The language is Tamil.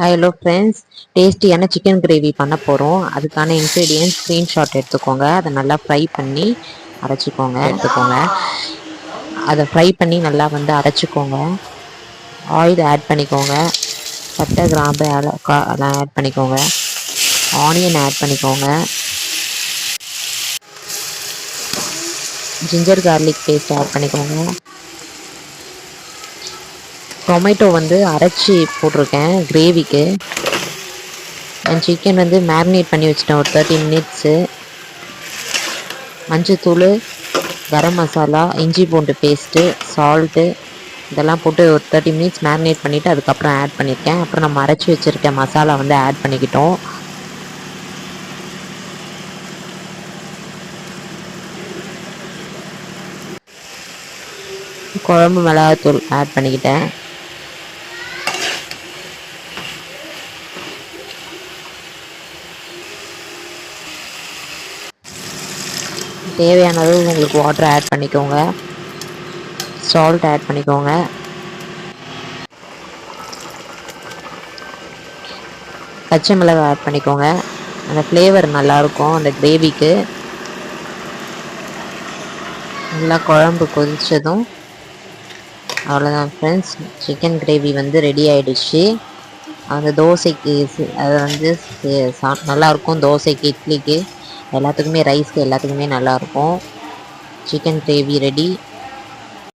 ஹலோ ஃப்ரெண்ட்ஸ் டேஸ்டியான சிக்கன் கிரேவி பண்ண போகிறோம் அதுக்கான இன்க்ரீடியன்ஸ் ஸ்க்ரீன்ஷாட் எடுத்துக்கோங்க. அதை நல்லா ஃப்ரை பண்ணி அரைச்சிக்கோங்க. எடுத்துக்கோங்க. அதை ஃப்ரை பண்ணி நல்லா வந்து அரைச்சிக்கோங்க. ஆயில் ஆட் பண்ணிக்கோங்க. பட்டை கிராம்பு அதெல்லாம் ஆட் பண்ணிக்கோங்க. ஆனியன் ஆட் பண்ணிக்கோங்க. ஜிஞ்சர் கார்லிக் பேஸ்ட் ஆட் பண்ணிக்கோங்க. டொமேட்டோ வந்து அரைச்சி போட்டிருக்கேன் கிரேவிக்கு அண்ட் சிக்கன் வந்து மேரினேட் பண்ணி வச்சிட்டேன் ஒரு தேர்ட்டி மினிட்ஸு மஞ்சத்தூள் கரம் மசாலா இஞ்சி பூண்டு பேஸ்ட்டு சால்ட்டு இதெல்லாம் போட்டு ஒரு தேர்ட்டி மினிட்ஸ் மேரினேட் பண்ணிவிட்டு அதுக்கப்புறம் ஆட் பண்ணியிருக்கேன் அப்புறம் நம்ம அரைச்சி வச்சுருக்க மசாலா வந்து ஆட் பண்ணிக்கிட்டோம். குழம்பு மிளகாத்தூள் ஆட் பண்ணிக்கிட்டேன். தேவையான அளவு உங்களுக்கு வாட்டர் ஆட் பண்ணிக்கோங்க. சால்ட் ஆட் பண்ணிக்கோங்க. பச்சை மிளகாய் ஆட் பண்ணிக்கோங்க. அந்த ஃப்ளேவர் நல்லாயிருக்கும் அந்த கிரேவிக்கு. நல்லா குழம்பு கொதித்ததும் அவ்வளோதான் ஃப்ரெண்ட்ஸ் சிக்கன் கிரேவி வந்து ரெடி ஆகிடுச்சு அந்த தோசைக்கு அது வந்து சா- நல்லாயிருக்கும் தோசைக்கு இட்லிக்கு. எல்லாத்துக்குமே ரைஸ்க்கு எல்லாத்துக்குமே நல்லாயிருக்கும் சிக்கன் கிரேவி ரெடி